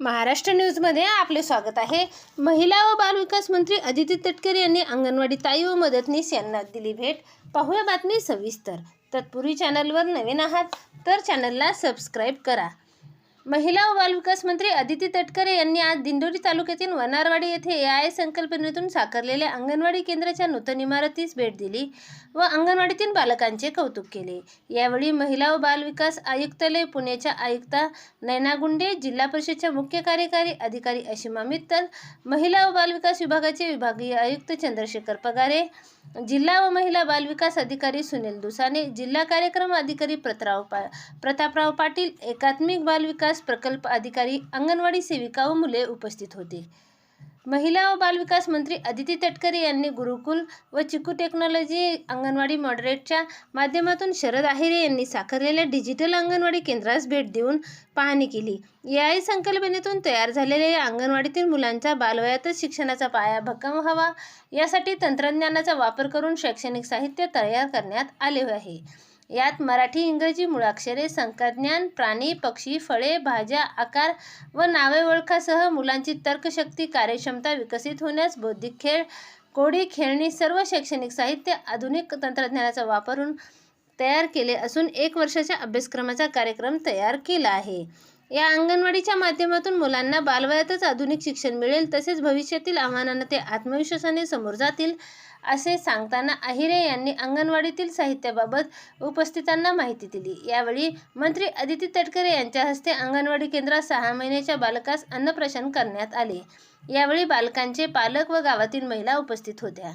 महाराष्ट्र न्यूजमध्ये आपले स्वागत आहे. महिला व बालविकास मंत्री अदिती तटकरे यांनी अंगणवाडी ताई व मदतनीस यांना दिली भेट. पाहूया बातमी सविस्तर. तत्पूर्वी चॅनलवर नवीन आहात तर चॅनलला सबस्क्राईब करा. महिला व बालविकास मंत्री अदिती तटकरे यांनी आज दिंडोरी तालुक्यातील वनारवाडी येथे ए आय संकल्पनेतून साकारलेल्या अंगणवाडी केंद्राच्या नूतन इमारतीस भेट दिली व अंगणवाडीतील बालकांचे कौतुक केले. यावेळी महिला व बालविकास आयुक्तालय पुण्याच्या आयुक्ता नैनागुंडे जिल्हा परिषदच्या मुख्य कार्यकारी अधिकारी अशिमा मित्तल महिला व बालविकास विभागाचे विभागीय आयुक्त चंद्रशेखर पगारे जिल्हा व महिला बालविकास अधिकारी सुनील दुसाने जिल्हा कार्यक्रम अधिकारी प्रतराव पा प्रतापराव पाटील एकात्मिक बालविकास प्रकल्प अधिकारी अंगणवाडी सेविका व मुले उपस्थित होती. महिला व बालविकास मंत्री अदिती तटकरे यांनी गुरुकुल व चिकू टेक्नॉलॉजी अंगणवाडी मॉडरेटच्या माध्यमातून शरद आहिरे यांनी साकारलेल्या डिजिटल अंगणवाडी केंद्रास भेट देऊन पाहणी केली. या संकल्पनेतून तयार झालेल्या या अंगणवाडीतील मुलांचा बालवयातच शिक्षणाचा पाया भक्कम व्हावा यासाठी तंत्रज्ञानाचा वापर करून शैक्षणिक साहित्य तयार करण्यात आले आहे. यात मराठी इंग्रजी मुळाक्षरे संख्याज्ञान प्राणी पक्षी फळे भाज्या आकार व नावे ओळखासह मुलांची तर्कशक्ती कार्यक्षमता विकसित होण्यास बौद्धिक खेळ कोडी खेळणी सर्व शैक्षणिक साहित्य आधुनिक तंत्रज्ञानाचा वापरून तयार केले असून एक वर्षाच्या अभ्यासक्रमाचा कार्यक्रम तयार केला आहे. या अंगणवाडीच्या माध्यमातून मुलांना बालवयातच आधुनिक शिक्षण मिळेल तसेच भविष्यातील आव्हानांना ते आत्मविश्वासाने समोर जातील असे सांगताना अहिरे यांनी अंगणवाडीतील साहित्याबाबत उपस्थितांना माहिती दिली. यावेळी मंत्री अदिती तटकरे यांच्या हस्ते अंगणवाडी केंद्रात सहा महिन्याच्या बालकास अन्नप्राशन करण्यात आले. यावेळी बालकांचे पालक व गावातील महिला उपस्थित होत्या.